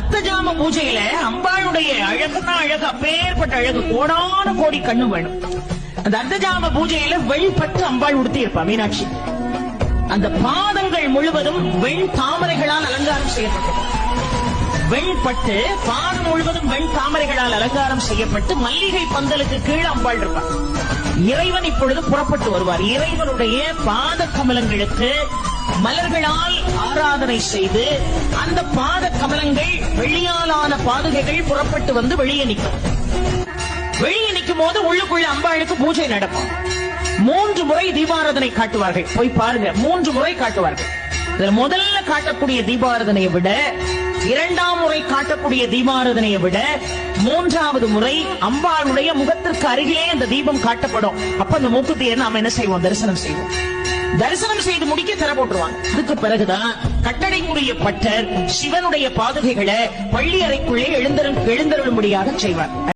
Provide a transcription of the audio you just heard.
அத்தஜாம பூஜையில அம்பாளுடைய அழகுன்னா அழகு அப்பேற்பட்ட அழகு கோடான கோடி கண்ணு வேணும். அந்த அர்த்தஜாம பூஜையில வெளிப்பட்டு அம்பாள் உடுத்தி இருப்பா மீனாட்சி. அந்த பாதங்கள் முழுவதும் வெண் தாமரைகளால் அலங்காரம் செய்யப்பட்டது. வெண்பட்டு பாதம் முழுவதும் வெண் தாமரைகளால் அலங்காரம் செய்யப்பட்டு மல்லிகை பந்தலுக்கு கீழே அம்பாள் இருப்பார் இறைவன் இப்பொழுது புறப்பட்டு வருவார். இறைவனுடைய பாத கமலங்களுக்கு மலர்களால் ஆராதனை செய்து அந்த பாத கமலங்கள் வெள்ளியாலான பாதுகைகள் புறப்பட்டு வந்து வெளியே நிற்கும். வெளியே நிற்கும் போது உள்ளுக்குள்ள அம்பாளுக்கு பூஜை நடக்கும். மூன்று முறை தீபாராதனை காட்டுவார்கள். போய் பாருங்க மூன்று முறை காட்டுவார்கள். இதுல முதல்ல காட்டக்கூடிய தீபாராதனையை விட இரண்டாம் முறை காட்டக்கூடிய தீபாராதனையை விட மூன்றாவது முறை அம்பாளுடைய முகத்திற்கு அருகிலே அந்த தீபம் காட்டப்படும். அப்ப அந்த மூக்குத்தியை நாம என்ன செய்வோம்? தரிசனம் செய்வோம். தரிசனம் செய்து முடிக்க தர போட்டுருவாங்க. அதுக்கு பிறகுதான் கட்டளைக்குரிய பட்டர் சிவனுடைய பாதுகைகளை பள்ளி அறைக்குள்ளே எழுந்தருள் எழுந்தருளும்படியாக செய்வார்.